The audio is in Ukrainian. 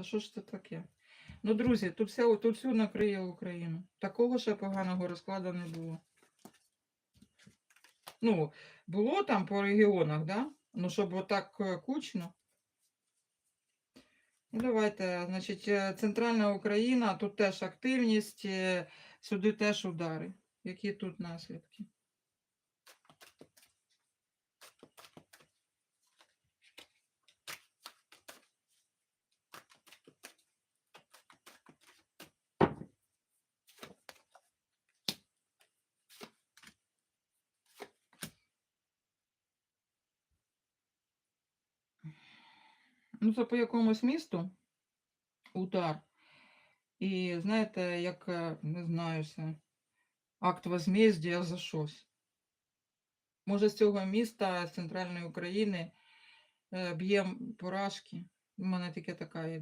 Та що ж це таке? Ну, друзі, тут все, тут всю накриє Україну. Такого ще поганого розкладу не було. Ну, було там по регіонах, да? Ну, щоб отак е, кучно. Ну, давайте, значить, е, центральна Україна, тут теж активність, е, сюди теж удари. Які тут наслідки? Ну, це по якомусь місту удар. І знаєте, як, е, не знаю, це акт возмездія за щось. Може, з цього міста, з центральної України, е, б'ємо поражки. У мене тільки така ідея.